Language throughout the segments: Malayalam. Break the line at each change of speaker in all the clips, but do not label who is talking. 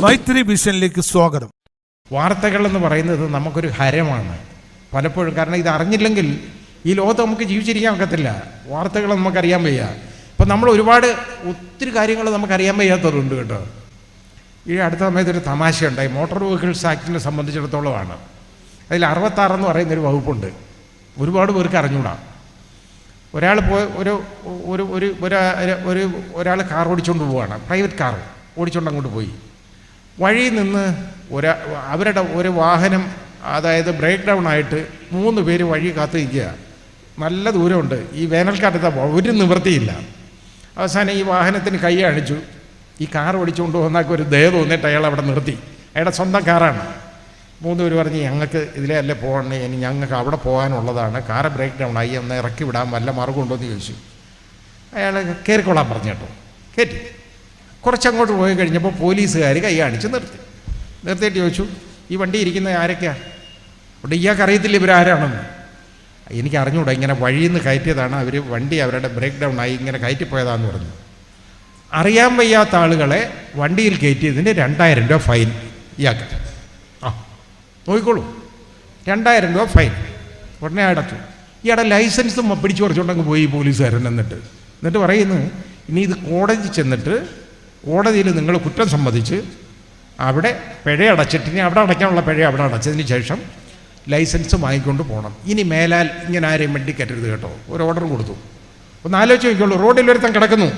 മൈത്രി മിഷനിലേക്ക് സ്വാഗതം.
വാർത്തകൾ എന്ന് പറയുന്നത് നമുക്കൊരു ഹരമാണ്. പലപ്പോഴും കാരണം ഇത് അറിഞ്ഞില്ലെങ്കിൽ ഈ ലോകത്ത് നമുക്ക് ജീവിച്ചിരിക്കാൻ ഒക്കത്തില്ല. വാർത്തകൾ നമുക്കറിയാൻ വയ്യ. ഇപ്പം നമ്മൾ ഒരുപാട് ഒത്തിരി കാര്യങ്ങൾ നമുക്കറിയാൻ വയ്യാത്തതുണ്ട് കേട്ടോ. ഈ അടുത്ത സമയത്ത് ഒരു തമാശയുണ്ടായി മോട്ടോർ വെഹിക്കിൾസ് ആക്ടിനെ സംബന്ധിച്ചിടത്തോളമാണ്. അതിൽ അറുപത്താറെന്ന് പറയുന്നൊരു വകുപ്പുണ്ട്. ഒരുപാട് പേർക്ക് അറിഞ്ഞൂടാ. ഒരാൾ പോയ ഒരു ഒരു ഒരു ഒരു ഒരാൾ കാർ ഓടിച്ചുകൊണ്ട് പോവുകയാണ് പ്രൈവറ്റ് കാർ ഓടിച്ചുകൊണ്ട് അങ്ങോട്ട് പോയി. വഴിയിൽ നിന്ന് ഒരാ അവരുടെ ഒരു വാഹനം അതായത് ബ്രേക്ക് ഡൗൺ ആയിട്ട് മൂന്ന് പേര് വഴി കാത്തു നിൽക്കുക. നല്ല ദൂരമുണ്ട്. ഈ വേനൽക്കാലത്ത് ഒരു നിവൃത്തിയില്ല. അവസാനം ഈ വാഹനത്തിന് കൈ അണിച്ചു ഈ കാർ ഓടിച്ചുകൊണ്ട് വന്നാൽ ഒരു ദയ തോന്നിയിട്ട് അയാൾ അവിടെ നിർത്തി. അയാളുടെ സ്വന്തം കാറാണ്. മൂന്ന് പേര് പറഞ്ഞ് ഞങ്ങൾക്ക് ഇതിലേ അല്ലേ പോകണേ ഇനി ഞങ്ങൾക്ക് അവിടെ പോകാനുള്ളതാണ്. കാറ് ബ്രേക്ക് ഡൗൺ ആയി ഒന്ന് ഇറക്കി വിടാൻ വല്ല മാർഗമുണ്ടോ എന്ന് ചോദിച്ചു. അയാൾ കയറിക്കൊള്ളാൻ പറഞ്ഞു കേട്ടോ. കയറ്റി കുറച്ചങ്ങോട്ട് പോയി കഴിഞ്ഞപ്പോൾ പോലീസുകാർ കൈ കാണിച്ച് നിർത്തി. നിർത്തിയിട്ട് ചോദിച്ചു ഈ വണ്ടി ഇരിക്കുന്ന ആരൊക്കെയാണ് അവിടെ ഇയാൾക്ക് അറിയത്തില്ല ഇവരാരാണെന്ന് എനിക്ക് അറിഞ്ഞുകൂടാ ഇങ്ങനെ വഴിയിൽ നിന്ന് കയറ്റിയതാണ് അവർ വണ്ടി അവരുടെ ബ്രേക്ക് ഡൗൺ ആയി ഇങ്ങനെ കയറ്റിപ്പോയതാന്ന് പറഞ്ഞു. അറിയാൻ വയ്യാത്ത ആളുകളെ വണ്ടിയിൽ കയറ്റിയതിന് രണ്ടായിരം രൂപ ഫൈൻ ഇയാൾക്ക്. ആ നോക്കിക്കോളൂ. രണ്ടായിരം രൂപ ഫൈൻ. ഉടനെ അടച്ചു. ഇയാളുടെ ലൈസൻസും പിടിച്ചു പറിച്ചുകൊണ്ടങ്ങ് പോയി പോലീസുകാരൻ എന്നിട്ട്. എന്നിട്ട് പറയുന്നു ഇനി ഇത് കോടതി ചെന്നിട്ട് കോടതിയിൽ നിങ്ങൾ കുറ്റം സമ്മതിച്ച് അവിടെ പിഴ അടച്ചിട്ട് ഇനി അവിടെ അടയ്ക്കാനുള്ള പിഴ അവിടെ അടച്ചതിന് ശേഷം ലൈസൻസ് വാങ്ങിക്കൊണ്ട് പോകണം. ഇനി മേലാൽ ഇങ്ങനെ ആരെയും വണ്ടി കയറ്റരുത് കേട്ടോ. ഒരു ഓർഡർ കൊടുത്തു. ഒന്ന് ആലോചിച്ച് നോക്കിയുള്ളൂ റോഡിൽ ഒരുത്തൻ കിടക്കുന്നു.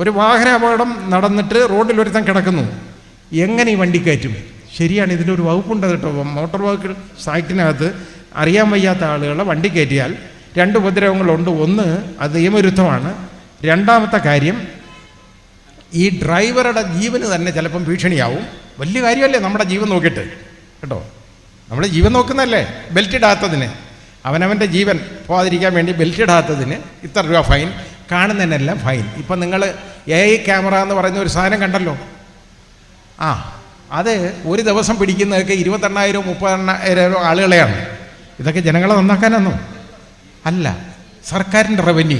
ഒരു വാഹന അപകടം നടന്നിട്ട് റോഡിൽ ഒരുത്തൻ കിടക്കുന്നു. എങ്ങനെ ഈ വണ്ടി കയറ്റും? ശരിയാണ് ഇതിന്റെ ഒരു വകുപ്പുണ്ട് കേട്ടോ. മോട്ടോർ വെഹിക്കിൾ സൈറ്റിനകത്ത് അറിയാൻ വയ്യാത്ത ആളുകളെ വണ്ടി കയറ്റിയാൽ രണ്ട് ഉപദ്രവങ്ങളുണ്ട്. ഒന്ന് അത് നിയമവിരുദ്ധമാണ്. രണ്ടാമത്തെ കാര്യം ഈ ഡ്രൈവറുടെ ജീവന് തന്നെ ചിലപ്പം ഭീഷണിയാവും. വലിയ കാര്യമല്ലേ നമ്മുടെ ജീവൻ നോക്കിയിട്ട്. കേട്ടോ? നമ്മൾ ജീവൻ നോക്കുന്നതല്ലേ? ബെൽറ്റ് ഇടാത്തതിന്. അവനവന്റെ ജീവൻ പോകാതിരിക്കാൻ വേണ്ടി ബെൽറ്റ് ഇടാത്തതിന് ഇത്ര രൂപ ഫൈൻ കാണുന്നതിനെല്ലാം ഫൈൻ. ഇപ്പം നിങ്ങൾ എ ഐ ക്യാമറ എന്ന് പറയുന്ന ഒരു സാധനം കണ്ടല്ലോ? ആ അത് ഒരു ദിവസം പിടിക്കുന്നതൊക്കെ ഇരുപത്തെണ്ണായിരം മുപ്പതെണ്ണായിരം ആളുകളെയാണ്. ഇതൊക്കെ ജനങ്ങളെ നന്നാക്കാനൊന്നും. അല്ല സർക്കാരിന്റെ റവന്യൂ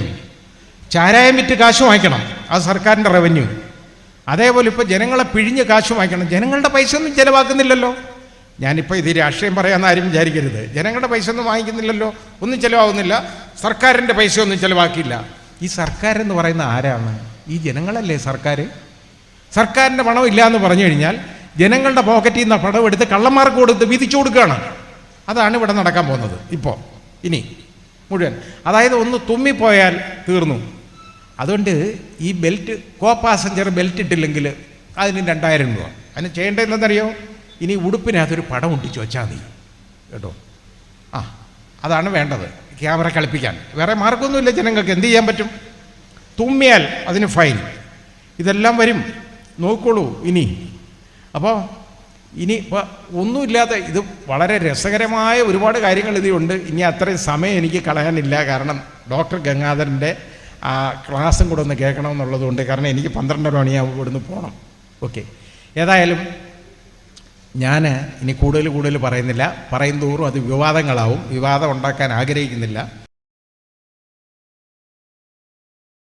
ചാരായം വിറ്റ് കാശ് വാങ്ങിക്കണം. അത് സർക്കാരിന്റെ റവന്യൂ. അതേപോലെ ഇപ്പോൾ ജനങ്ങളെ പിഴിഞ്ഞ് കാശ് വാങ്ങിക്കണം. ജനങ്ങളുടെ പൈസ ഒന്നും ചിലവാക്കുന്നില്ലല്ലോ. ഞാനിപ്പോൾ ഇത് രാഷ്ട്രീയം പറയാമെന്ന് ആരും വിചാരിക്കരുത്. ജനങ്ങളുടെ പൈസ ഒന്നും വാങ്ങിക്കുന്നില്ലല്ലോ. ഒന്നും ചിലവാകുന്നില്ല. സർക്കാരിന്റെ പൈസ ഒന്നും ചിലവാക്കില്ല ഈ സർക്കാർ എന്ന് പറയുന്ന ആരാണ്? ഈ ജനങ്ങളല്ലേ സർക്കാർ സർക്കാരിന്റെ പണം ഇല്ല എന്ന് പറഞ്ഞു കഴിഞ്ഞാൽ ജനങ്ങളുടെ പോക്കറ്റിൽ നിന്ന് പണം എടുത്ത് കള്ളന്മാർക്ക് കൊടുത്ത് വിധിച്ചു കൊടുക്കുകയാണ്. അതാണ് ഇവിടെ നടക്കാൻ പോകുന്നത്. ഇപ്പോൾ ഇനി മുഴുവൻ. അതായത് ഒന്ന് തുമ്മിപ്പോയാൽ തീർന്നു. അതുകൊണ്ട് ഈ ബെൽറ്റ് കോ പാസഞ്ചർ ബെൽറ്റ് ഇട്ടില്ലെങ്കിൽ അതിന് രണ്ടായിരം രൂപ. അതിന് ചെയ്യേണ്ടതെന്നറിയോ ഇനി ഉടുപ്പിനകത്തൊരു പടം ഒട്ടിച്ച് വെച്ചാൽ മതി. കേട്ടോ? ആ അതാണ് വേണ്ടത്. ക്യാമറ കളിപ്പിക്കാൻ. വേറെ മാർഗമൊന്നുമില്ല ജനങ്ങൾക്ക്. എന്ത് ചെയ്യാൻ പറ്റും? തുമ്മിയാൽ അതിന് ഫൈൻ ഇതെല്ലാം വരും. നോക്കോളൂ ഇനി. അപ്പോൾ ഇനി ഇപ്പോൾ ഒന്നുമില്ലാത്ത ഇത് വളരെ രസകരമായ ഒരുപാട് കാര്യങ്ങൾ ഇതിലുണ്ട്. ഇനി അത്രയും സമയം എനിക്ക് കളയാനില്ല. കാരണം ഡോക്ടർ ഗംഗാധരന്റെ ആ ക്ലാസ്സും കൂടെ ഒന്ന് കേൾക്കണമെന്നുള്ളതുകൊണ്ട് കാരണം എനിക്ക് പന്ത്രണ്ടര മണിയാവും ഇവിടുന്ന് പോകണം ഓക്കെ. ഏതായാലും ഞാൻ ഇനി കൂടുതൽ കൂടുതൽ പറയുന്നില്ല. പറയും തോറും അത് വിവാദങ്ങളാവും. വിവാദം ഉണ്ടാക്കാൻ ആഗ്രഹിക്കുന്നില്ല.